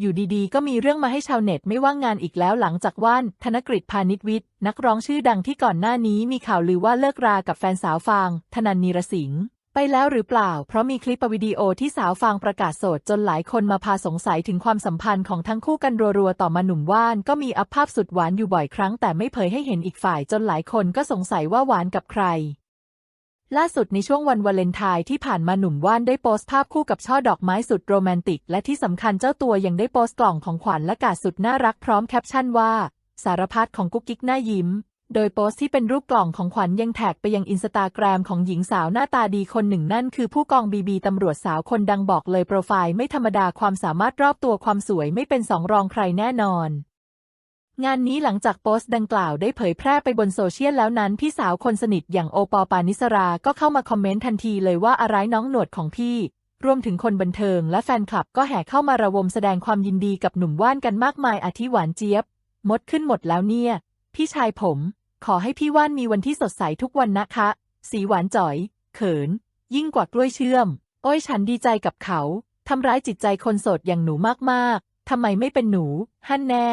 อยู่ดีๆ ก็มีเรื่องมาให้ชาวเน็ตไม่ว่างงานอีกแล้วหลังจากว่าน ธนกฤษพาณิชวิทย์ นักร้องชื่อดังที่ก่อนหน้านี้มีข่าวลือว่าเลิกรากับแฟนสาวฟาง ธนันนีรสิงห์ไปแล้วหรือเปล่า เพราะมีคลิปวิดีโอที่สาวฟางประกาศโสดจนหลายคนมาพาสงสัยถึงความสัมพันธ์ของทั้งคู่กันรัวๆ ต่อมาหนุ่มว่านก็มีอัพภาพสุดหวานอยู่บ่อยครั้งแต่ไม่เผยให้เห็นอีกฝ่ายจนหลายคนก็สงสัยว่าหวานกับใคร ล่าสุดในช่วงวันวาเลนไทน์ที่ผ่านมาหนุ่มว่านได้โพสต์ภาพคู่กับช่อดอกไม้สุดโรแมนติก และที่สำคัญเจ้าตัวยังได้โพสต์กล่องของขวัญและกาดสุดน่ารักพร้อมแคปชั่นว่า สารพัดของกุ๊กกิ๊กน่ายิ้ม โดยโพสต์ที่เป็นรูปกล่องของขวัญยังแท็กไปยังอินสตาแกรมของหญิงสาวหน้าตาดีคนหนึ่งนั่นคือผู้กองบีบีตำรวจสาวคนดังบอกเลยโปรไฟล์ไม่ธรรมดาความสามารถรอบตัวความสวยไม่เป็นสองรองใครแน่นอน งานนี้หลังจากโพสต์ดังกล่าวได้เผยแพร่ไปบนโซเชียลแล้วนั้น พี่สาวคนสนิทอย่างโอปอปานิสราก็เข้ามาคอมเมนต์ทันทีเลยว่าอะไรน้องหนวดของพี่ รวมถึงคนบันเทิงและแฟนคลับก็แห่เข้ามาระวมแสดงความยินดีกับหนุ่มว่านกันมากมายอาทิหวานเจี๊ยบ มดขึ้นหมดแล้วเนี่ย พี่ชายผม ขอให้พี่ว่านมีวันที่สดใสทุกวันนะคะ สีหวานจ่อย เขิน ยิ่งกว่ากล้วยเชื่อม โอ้ยฉันดีใจกับเขาทำร้ายจิตใจคนโสดอย่างหนูมากๆทำไมไม่เป็นหนู ฮั่นแน่